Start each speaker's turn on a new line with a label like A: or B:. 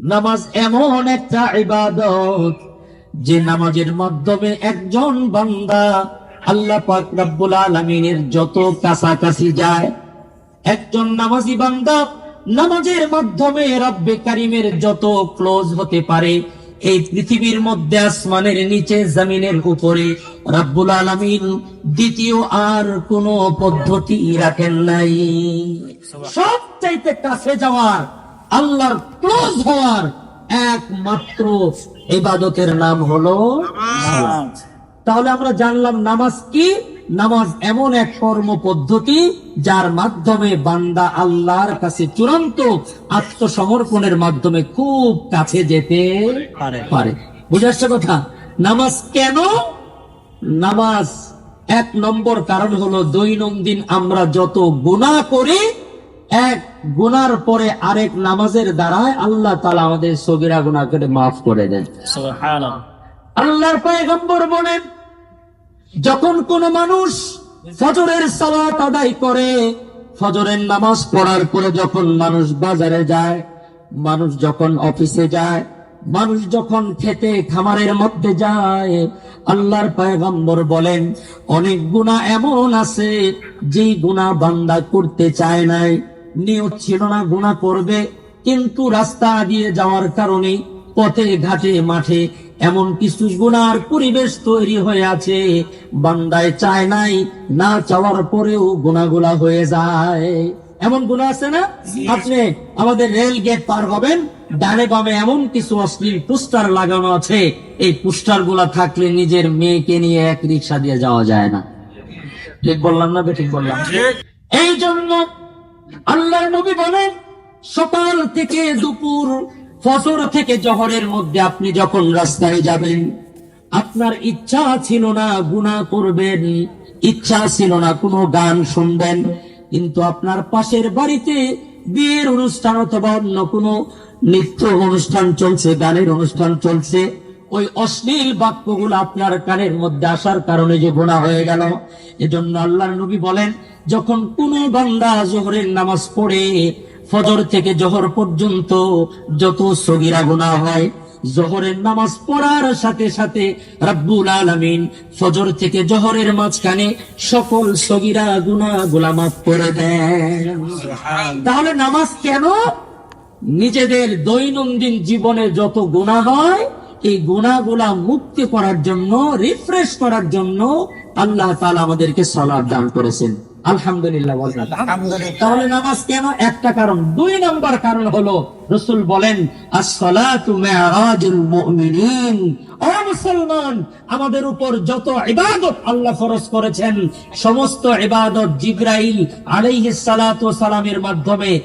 A: নামাজ এমন একটা ইবাদত যে নামাজের মাধ্যমে একজন বান্দা আল্লাহ পাক রব্বুল আলামিনের যত কাছাকাছি যায় একজন নামাজি বান্দা নামাজের মাধ্যমে রব্বে কারিমের যত ক্লোজ হতে পারে এই পৃথিবীর মধ্যে আসমানের নিচে জমিনের উপরে রব্বুল আলামিন দ্বিতীয় আর কোন পদ্ধতি রাখেন নাই। সব চাইতে কাছে যাওয়ার আল্লাহর ক্লোজ হওয়ার একমাত্র ইবাদতের নাম হলো তাহলে আমরা জানলাম নামাজ কি? নামাজ এমন এক কর্ম পদ্ধতি যার মাধ্যমে বান্দা আল্লাহর কাছে চূড়ান্ত আত্মসমর্পণের মাধ্যমে খুব কাছে যেতে
B: পারে।
A: বুঝে আসছে কথা? নামাজ কেন? নামাজ এক নম্বর কারণ হলো দৈনন্দিন আমরা যত গুনাহ করি, এক গুনার পরে আরেক নামাজের দ্বারায় আল্লাহ তালা আমাদের সগিরা গুনাহ করে মাফ করে দেন। আল্লাহর পয়গম্বর বলেন যখন কোন মানুষ ফজরের সালাত আদায় করে ফজরের নামাজ পড়ার পরে যখন মানুষ বাজারে যায় মানুষ যখন অফিসে যায় মানুষ যখন খেতে খামারের মধ্যে যায় আল্লাহর পয়গম্বর বলেন অনেক গুণা এমন আছে যে গুণা বান্দা করতে চায় নাই। নিয়ত ছিল না গুণা করবে কিন্তু রাস্তা দিয়ে যাওয়ার কারণে পথে ঘাটে মাঠে এমন কিছু গুনার পরিবেশ তৈরি হয়ে আছে। বান্দায় চায় নাই না চাওয়ার পরেও গুনাগুলা হয়ে যায়। এমন গুণা আছে না? আপনি আমাদের রেল গেট পার হবেন ডানে বামে এমন কিছু অশ্লীল পোস্টার লাগানো আছে। এই পোস্টারগুলা থাকলে নিজের মেয়েকে নিয়ে এক রিক্সা দিয়ে যাওয়া যায় না। ঠিক বললাম না ঠিক বললাম। এই জন্য আল্লাহ নবী বলেন, সকাল থেকে দুপুর, ফজর থেকে জহরের মধ্যে আপনি যখন রাস্তায় যাবেন, আপনার ইচ্ছা ছিল না গুনাহ করবেন, ইচ্ছা ছিল না কোনো গান শুনবেন, কিন্তু আপনার পাশের বাড়িতে বিয়ের অনুষ্ঠান অথবা অন্য কোনো নৃত্য অনুষ্ঠান চলছে, গানের অনুষ্ঠান চলছে ওই অশ্লীল বাক্যগুলো আপনার কানের মধ্যে আসার কারণে যে গোনা হয়ে গেল এজন্য আল্লাহর নবী বলেন যখন কোন বান্দা জোহরের নামাজ পড়ে ফজর থেকে জোহর পর্যন্ত যত সগিরা গুনাহ হয় জোহরের নামাজ পড়ার সাথে সাথে রাব্বুল আলামিন ফজর থেকে জোহরের মাঝখানে সকল সগিরা গুনা গুলা মাফ করে দেন। তাহলে নামাজ কেন? নিজেদের দৈনন্দিন জীবনে যত গুণা হয় এই গুণাগুলা মুক্তি করার জন্য রিফ্রেশ করার জন্য আল্লাহ তাআলা আমাদেরকে সলাদ দান করেছেন। আলহামদুলিল্লাহ বলবেন। তাহলে নামাজ কেন? একটা কারণ। দুই নম্বর কারণ হলো রসুল বলেন আসসালাতু মিরাজুল মুমিনিন। ও মুসলমান আমাদের উপর যত ইবাদত আল্লাহ ফরজ করেছেন সমস্ত ইবাদত জিব্রাইল আলাইহিস সালাতু ওয়াস সালামের মাধ্যমে